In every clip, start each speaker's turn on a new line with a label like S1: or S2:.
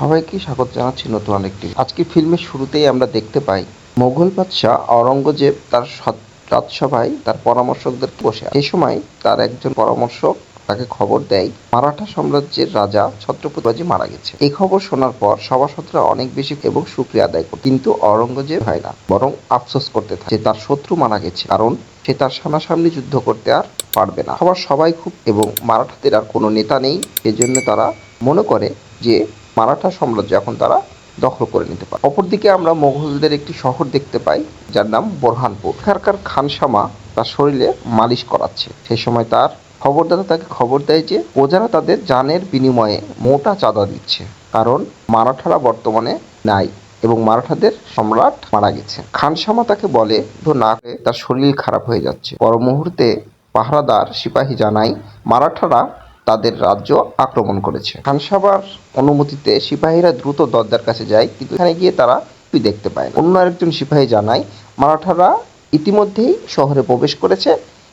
S1: সবাইকে স্বাগত জানাচ্ছি নতুন আরেকটি। আজকে ফিল্মের শুরুতেই আমরা দেখতে পাই মোগল বাদশাহ অরঙ্গজেব তার রাজসভায় তার পরামর্শকদের বসে এ সময় তার একজন পরামর্শক তাকে খবর দেয়, মারাঠা সাম্রাজ্যের রাজা ছত্রপতি মারা গেছে। এই খবর শোনার পর সভাসদরা অনেক বেশি এবং সুক্রিয়া আদায় করে কিন্তু অরঙ্গজেব হয় না, বরং আফসোস করতে থাকে যে তার শত্রু মারা গেছে, কারণ সে তার সামনাসামনি যুদ্ধ করতে আর পারবে না। সবার সবাই খুব এবং মারাঠাদের আর কোনো নেতা নেই এজন্য তারা মনে করে যে মারাঠা সাম্রাজ্য এখন তারা দখল করে নিতে পারে। অপরদিকে আমরা মোগলদের একটি শহর দেখতে পাই, যার নাম বোরহানপুর। এখানকার খানসামা তার শরীরে মালিশ করাচ্ছে। সেই সময় তার খবরদাতা তাকে খবর দেয় যে প্রজারা তাদের জানের বিনিময়ে মোটা চাঁদা দিচ্ছে। কারণ মারাঠারা বর্তমানে নাই এবং মারাঠাদের সম্রাট মারা গেছে। খানসামা তাকে বলে না তার শরীর খারাপ হয়ে যাচ্ছে। পর মুহূর্তে পাহারাদার সিপাহী জানায়, মারাঠারা তাদের রাজ্য আক্রমণ করেছে। খানসাবার অনুমতিতে সিপাহীরা দ্রুত দরজার কাছে যায়, কিন্তু এখানে গিয়ে তারা কিছুই দেখতে পায় অন্য আরেকজন সিপাহী জানায়, মারাঠারা ইতিমধ্যেই শহরে প্রবেশ করেছে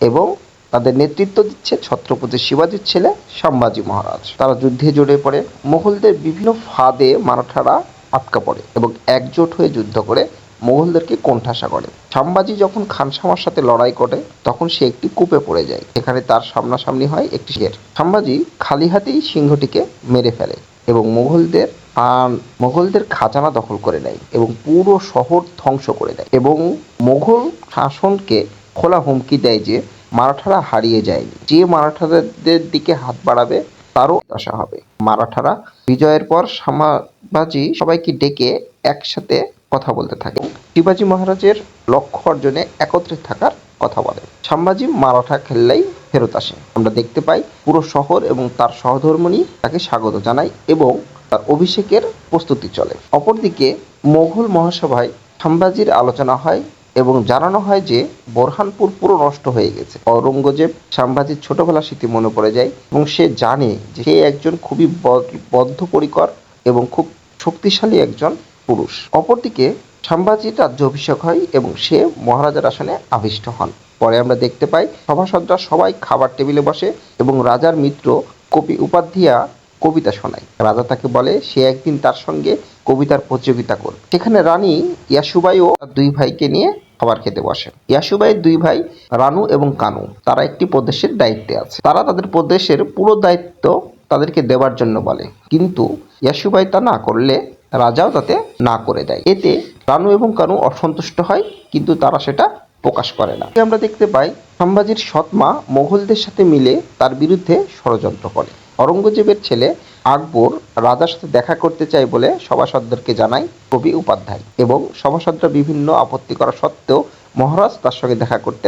S1: এবং তাদের নেতৃত্ব দিচ্ছে ছত্রপতি শিবাজির ছেলে সম্ভাজি মহারাজ। তারা যুদ্ধে জড়িয়ে পড়ে। মুঘলদের বিভিন্ন ফাঁদে মারাঠারা আটকা পড়ে এবং একজোট হয়ে যুদ্ধ করে মুঘলদেরকে কোণঠাসা করে। সাম্বাজি যখন খানসামার সাথে লড়াই করে তখন সে একটি কূপে পড়ে যায়। এখানে তার সামনাসামনি হয় একটি শের। সাম্বাজি খালি হাতেই সিংহটিকে মেরে ফেলে এবং মুঘলদের আহ, মুঘলদের খাজানা দখল করে নেয় এবং পুরো শহর ধ্বংস করে দেয় এবং মুঘল শাসনকে খোলা হুমকি দেয় যে মারাঠারা হারিয়ে যায়নি। যে মারাঠাদের দিকে হাত বাড়াবে তারও দশা হবে। মারাঠারা বিজয়ের পর সামাবাজি সবাইকে ডেকে একসাথে কথা বলতে থাকে। শিবাজি মহারাজের লক্ষ্য অর্জনে একত্রে থাকার কথা বলে। সাম্বাজি মারাঠা খেললেই ফেরত আসে। আমরা দেখতে পাই পুরো শহর এবং তার সহধর্মণী তাকে স্বাগত জানায় এবং তার অভিষেকের প্রস্তুতি চলে। অপরদিকে মোঘল মহাসভায় সাম্বাজির আলোচনা হয় এবং জানানো হয় যে বোরহানপুর পুরো নষ্ট হয়ে গেছে। অরঙ্গজেব সাম্ভাজির ছোটবেলা স্মৃতি মনে পড়ে যায় এবং সে জানে যে সে একজন খুবই বদ- বদ্ধপরিকর এবং খুব শক্তিশালী একজন পুরুষ। অপরদিকে সাম্ভাজির রাজ্য অভিষেক হয় এবং সে মহারাজার আসনে আবিষ্ট হন। পরে আমরা দেখতে পাই সভাসদরা সবাই খাবার টেবিলে বসে এবং রাজার মিত্র কবি উপাধ্যায়া কবিতা শোনায়। রাজা তাকে বলে, সে একদিন তার সঙ্গে কবিতার প্রতিযোগিতা করবে। সেখানে রানী ইয়াসুবাই ও তার দুই ভাইকে নিয়ে খাবার খেতে বসে। ইয়াসুবাইয়ের দুই ভাই রানু এবং কানু, তারা একটি প্রদেশের দায়িত্বে আছে। তারা তাদের প্রদেশের পুরো দায়িত্ব তাদেরকে দেওয়ার জন্য বলে। কিন্তু ইয়াসুবাই তা না করলে রাজাও তাতে না করে দেয়। এতে রানু এবং কানু অসন্তুষ্ট হয়, কিন্তু তারা সেটা প্রকাশ করে না। আমরা দেখতে পাই সম্ভাজির সৎমা মোগলদের সাথে মিলে তার বিরুদ্ধে ষড়যন্ত্র করে। অরঙ্গজেবের ছেলে আকবর রাজার সাথে দেখা করতে চায় বলে সভাসদদেরকে জানায় কবি উপাধ্যায় এবং সভাসদরা বিভিন্ন আপত্তি করা সত্ত্বেও মহারাজ তার সঙ্গে দেখা করতে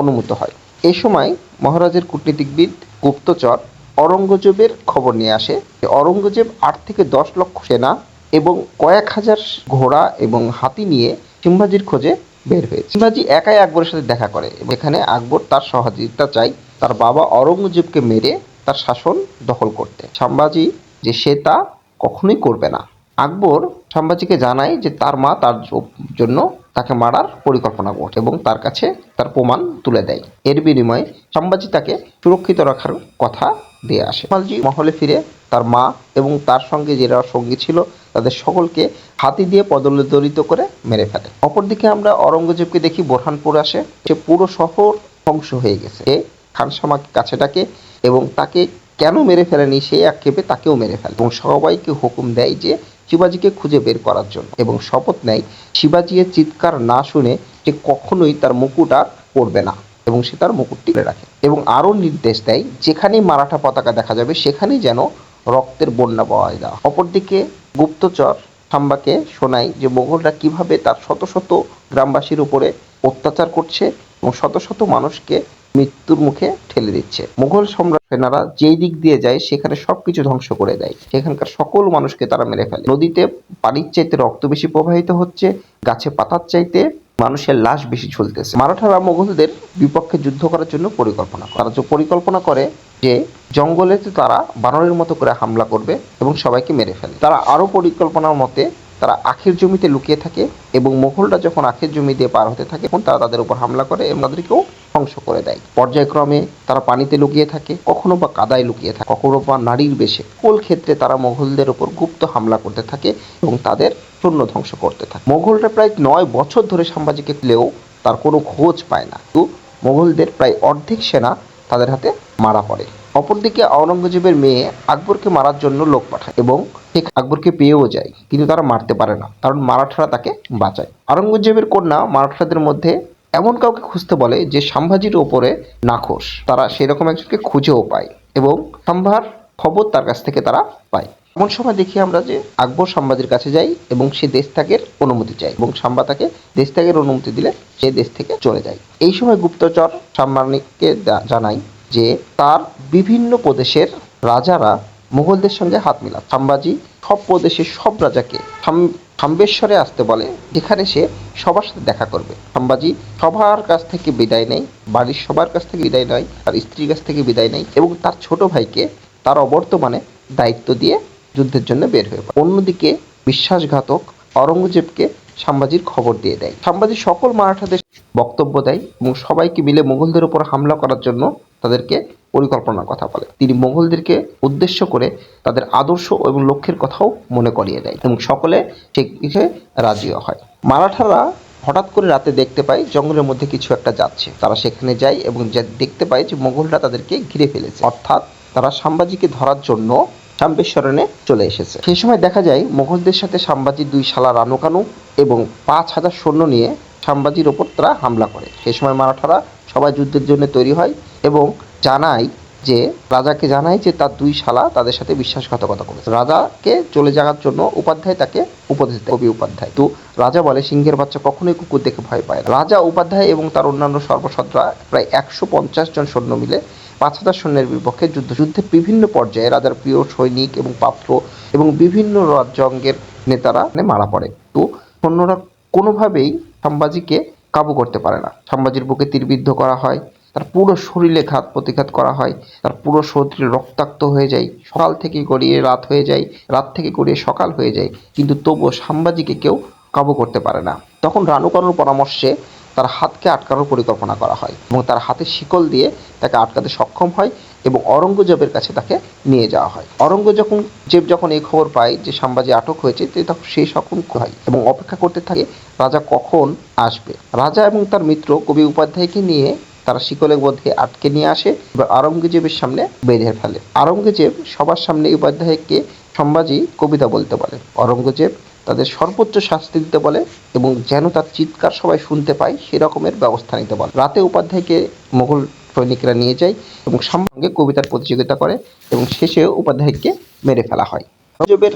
S1: অনুমত হয়। এই সময় মহারাজের কূটনীতিকবিদ গুপ্তচর অরঙ্গজেবের খবর নিয়ে আসে যে অরঙ্গজেব আট থেকে দশ লক্ষ সেনা এবং কয়েক হাজার ঘোড়া এবং হাতি নিয়ে সিম্বাজির খোঁজে বের হয়েছে। সিম্বাজি একাই আকবরের সাথে দেখা করে এবং এখানে আকবর তার সহযোগিতা চাই। তার বাবা অরঙ্গজেবকে মেরে তার শাসন দখল করতে। সাম্বাজি যে সে তা কখনোই করবে না। আকবর সাম্বাজিকে জানায় যে তার মা তার জন্য তাকে মারার পরিকল্পনা করছে এবং তার কাছে তার প্রমাণ তুলে দেয়। এর বিনিময়ে সাম্বাজি তাকে সুরক্ষিত রাখার কথা দিয়ে আসে। সাম্বাজি মহলে ফিরে তার মা এবং তার সঙ্গে যারা সঙ্গী ছিল তাদের সকলকে হাতি দিয়ে পদদলিত করে মেরে ফেলে। অপরদিকে আমরা অরঙ্গজেবকে দেখি বোরহানপুর আসে। সে পুরো শহর ধ্বংস হয়ে গেছে। খানসামাকে কাছে ডাকে এবং তাকে কেন মেরে ফেলেনি সেই আক্ষেপে তাকেও মেরে ফেলে। এবং সবাইকে হুকুম দেয় যে শিবাজিকে খুঁজে বের করার জন্য এবং শপথ নেয় শিবাজি চিৎকার না শুনে সে কখনোই তার মুকুট আর পরবে না এবং সে তার মুকুটটি রাখে এবং আরও নির্দেশ দেয়, যেখানেই মারাঠা পতাকা দেখা যাবে, সেখানেই যেন রক্তের বন্যা বওয়া দেওয়া অপরদিকে গুপ্তচর সাম্বাকে শোনায় যে মোগলরা কীভাবে তার শত শত গ্রামবাসীর উপরে অত্যাচার করছে এবং শত শত মানুষকে মৃত্যুর মুখে ঠেলে দিচ্ছে। মুঘল সম্রাট সেনারা যেই দিক দিয়ে যায়, সেখানে সবকিছু ধ্বংস করে দেয়। সেখানকার সকল মানুষকে তারা মেরে ফেলে। নদীতে পানির চাইতে রক্ত বেশি প্রবাহিত হচ্ছে, গাছে পাতার চাইতে মানুষের লাশ বেশি ঝুলতেছে। মারাঠারা মোগলদের বিপক্ষে যুদ্ধ করার জন্য পরিকল্পনা তারা যে পরিকল্পনা করে যে জঙ্গলেতে তারা বানরের মতো করে হামলা করবে এবং সবাইকে মেরে ফেলে তারা আরও পরিকল্পনার মতে তারা আখের জমিতে লুকিয়ে থাকে এবং মোগলরা যখন আখের জমি দিয়ে পার হতে থাকে, তখন তারা তাদের উপর হামলা করে এবং তাদেরকেও ধ্বংস করে দেয়। পর্যায়ক্রমে তারা পানিতে লুকিয়ে থাকে, কখনো বা কাদায় লুকিয়ে থাকে, কখনো বা নারীর বেশে। সকল ক্ষেত্রে তারা মোঘলদের উপর গুপ্ত হামলা করতে থাকে এবং তাদের সৈন্য ধ্বংস করতে থাকে। মোগলরা প্রায় নয় বছর ধরে সাম্বাজিকে পেলেও তার কোনো খোঁজ পায় না। কিন্তু মোঘলদের প্রায় অর্ধেক সেনা তাদের হাতে মারা পড়ে। অপরদিকে আওরঙ্গজেবের মেয়ে আকবরকে মারার জন্য লোক পাঠায় এবং ঠিক আকবরকে পেয়েও যায়, কিন্তু তারা মারতে পারে না, কারণ মারাঠারা তাকে বাঁচায়। আওরঙ্গজেবের কন্যা মারাঠাদের মধ্যে এমন কাউকে খুঁজতে বলে যে সাম্ভাজির ওপরে নাখোশ। তারা সেরকম একজনকে খুঁজেও পায় এবং সাম্ভার খবর তার কাছ থেকে তারা পায়। এমন সময় দেখি আমরা যে আকবর সাম্বাজির কাছে যাই এবং সে দেশ ত্যাগের অনুমতি চাই এবং সাম্বা তাকে দেশ ত্যাগের অনুমতি দিলে সে দেশ থেকে চলে যায়। এই সময় গুপ্তচর সাম্মানিককে জানায় যে তার বিভিন্ন প্রদেশের রাজারা মুঘলদের সঙ্গে হাত মিলাত সাম্বাজি সব প্রদেশের সব রাজাকে সাম- সাম্বেশ্বরে আসতে বলে, যেখানে সে সবার সাথে দেখা করবে। সাম্বাজি সবার কাছ থেকে বিদায় নেয়, বাড়ির সবার কাছ থেকে বিদায় নেয়, তার স্ত্রীর কাছ থেকে বিদায় নেয় এবং তার ছোট ভাইকে তার অবর্তমানে দায়িত্ব দিয়ে যুদ্ধের জন্য বের হয়ে পড়ে। অন্যদিকে বিশ্বাসঘাতক অরঙ্গজেবকে সাম্বাজির খবর দিয়ে দেয়। সাম্বাজি সকল মারাঠাদের বক্তব্য দেয় এবং সবাইকে মিলে মুঘলদের উপর হামলা করার জন্য তাদেরকে পরিকল্পনার কথা বলে। তিনি মুঘলদেরকে উদ্দেশ্য করে তাদের আদর্শ এবং লক্ষ্যের কথাও মনে করিয়ে দেয় এবং সকলে সে বিষয়ে রাজিও হয়। মারাঠারা হঠাৎ করে রাতে দেখতে পায় জঙ্গলের মধ্যে কিছু একটা যাচ্ছে। তারা সেখানে যায় এবং দেখতে পায় যে মোগলরা তাদেরকে ঘিরে ফেলেছে। অর্থাৎ তারা সাম্বাজিকে ধরার জন্য সাম্বেশ্বরণে চলে এসেছে। সেই সময় দেখা যায় মোগলদের সাথে সাম্বাজির দুই শালা রানুকানু এবং পাঁচ হাজার সৈন্য নিয়ে সাম্বাজির ওপর তারা হামলা করে। সেই সময় মারাঠারা সবাই যুদ্ধের জন্য তৈরি হয় এবং জানায় যে, রাজাকে জানায় যে তার দুই শালা তাদের সাথে বিশ্বাসঘাতকতা করেছে। রাজাকে চলে যাওয়ার জন্য উপাধ্যায় তাকে উপদেশ দেয়, কবি উপাধ্যায়। তো রাজা বলে, সিংহের বাচ্চা কখনোই কুকুর দেখে ভয় পায় রাজা, উপাধ্যায় এবং তার অন্যান্য সর্বসদরা প্রায় একশো পঞ্চাশ জন সৈন্য মিলে পাঁচ হাজার সৈন্যের বিপক্ষে যুদ্ধ, যুদ্ধের বিভিন্ন পর্যায়ে রাজার প্রিয় সৈনিক এবং পাত্র এবং বিভিন্ন রাজ্যাঙ্গের নেতারা মারা পড়ে। তো সৈন্যরা কোনোভাবেই সাম্বাজিকে কাবু করতে পারে না। সাম্বাজির বুকে তীরবিদ্ধ করা হয় তার পুরো শরীরে ঘাত প্রতিঘাত করা হয়, তার পুরো শরীর রক্তাক্ত হয়ে যায়, সকাল থেকে গড়িয়ে রাত হয়ে যায়, রাত থেকে গড়িয়ে সকাল হয়ে যায়, কিন্তু তবুও সাম্বাজিকে কেউ কাবু করতে পারে না। তখন রানুকানুর পরামর্শে তার হাতকে আটকানোর পরিকল্পনা করা হয় এবং তার হাতে শিকল দিয়ে তাকে আটকাতে সক্ষম হয় এবং অরঙ্গজেবের কাছে তাকে নিয়ে যাওয়া হয়। অরঙ্গ যখন জেব যখন এই খবর পায় যে সাম্বাজি আটক হয়েছে তখন সে সকম হয় এবং অপেক্ষা করতে থাকে, রাজা কখন আসবে? রাজা এবং তার মিত্র কবি উপাধ্যায়কে নিয়ে তারা শিকলের মধ্যে আটকে নিয়ে আসে এবং আরঙ্গজেবের সামনে বেঁধে ফেলে। আরঙ্গজেব সবার সামনে উপাধ্যায়কে সম্বাজি কবিতা বলতে বলে। অরঙ্গজেব তাদের সর্বোচ্চ শাস্তি দিতে বলে এবং যেন তার চিৎকার সবাই শুনতে পায় সেরকমের ব্যবস্থা নিতে বলে। রাতে উপাধ্যায়কে মোগল সৈনিকরা নিয়ে যায় এবং সঙ্গে কবিতার প্রতিযোগিতা করে এবং শেষে উপাধ্যায়কে মেরে ফেলা হয়। অরঙ্গজেবের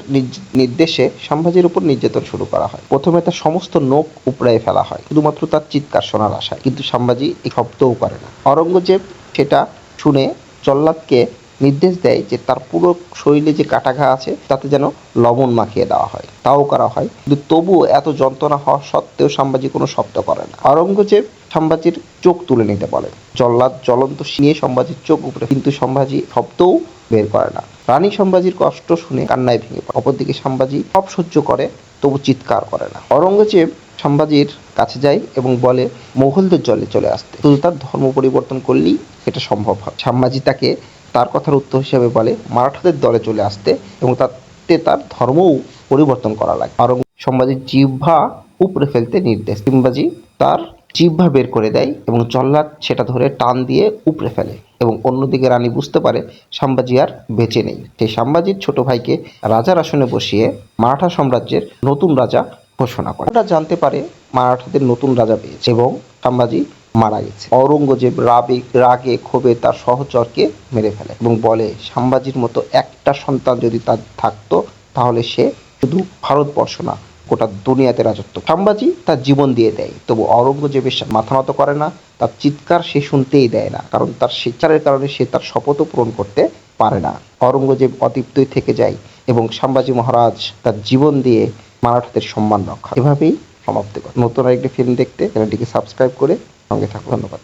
S1: নির্দেশে সম্ভাজির উপর নির্যাতন শুরু করা হয়। প্রথমে তার সমস্ত নখ উপড়ায় ফেলা হয়, শুধুমাত্র তার চিৎকার শোনার আশায়। কিন্তু সম্ভাজি এই শব্দও করে না। অরঙ্গজেব সেটা শুনে জল্লাদকে নির্দেশ দেয় যে তার পুরো শরীরে যে কাটা ঘা আছে, তাতে যেন লবণ মাখিয়ে দেওয়া হয়। তাও করা হয়। কিন্তু তবুও এত যন্ত্রণা হওয়া সত্ত্বেও সাম্বাজি কোনো শব্দ করে না। অরঙ্গজেব সম্ভাজির চোখ তুলে নিতে বলে জল্লাদ জ্বলন্ত নিয়ে সম্ভাজির চোখ উপরে কিন্তু সম্ভাজি শব্দও বের করে না। রানী সম্ভাজির কষ্ট শুনে কান্নায় ভেঙে পড়ে। অপরদিকে সম্ভাজি সব সহ্য করে, তবু চিৎকার করে না। অরঙ্গজেব সম্ভাজির কাছে যায় এবং বলে মোগলদের জলে চলে আসতে। শুধু তার ধর্ম পরিবর্তন করলেই এটা সম্ভব হয়। সম্ভাজি তাকে তার কথার উত্তর হিসেবে বলে, মারাঠাদের দলে চলে আসতে এবং তাতে তার ধর্মও পরিবর্তন করা লাগে। অরঙ্গ সম্ভাজির জিহ্বা উপড়ে ফেলতে নির্দেশ। সিম্বাজি তার জিহ্বা বের করে দেয় এবং জল্লাদ সেটা ধরে টান দিয়ে উপড়ে ফেলে এবং অন্যদিকে রানী বুঝতে পারে সাম্বাজি আর বেঁচে নেই। সেই সাম্বাজির ছোট ভাইকে রাজার আসনে বসিয়ে মারাঠা সাম্রাজ্যের নতুন রাজা ঘোষণা করে। ওরা জানতে পারে মারাঠাদের নতুন রাজা পেয়েছে এবং সাম্বাজি মারা গেছে। অরঙ্গজেব রাবে, রাগে, ক্ষোভে তার সহচরকে মেরে ফেলে এবং বলে, সাম্বাজির মতো একটা সন্তান যদি তার থাকতো, তাহলে সে শুধু ভারতবর্ষ না গোটা দুনিয়াতে রাজত্ব। সাম্বাজি তার জীবন দিয়ে দেয়, তবু অরঙ্গজেবের মাথা নত করে না, তার চিৎকার সে শুনতেই দেয় না, কারণ তার স্বেচ্ছারের কারণে সে তার শপথও পূরণ করতে পারে না। অরঙ্গজেব অতৃপ্তই থেকে যায় এবং সাম্বাজি মহারাজ তার জীবন দিয়ে মারাঠাদের সম্মান রক্ষা এভাবেই সমাপ্তি করে নতুন আরেকটি ফিল্ম দেখতে চ্যানেলটিকে সাবস্ক্রাইব করে সঙ্গে থাকুন। ধন্যবাদ।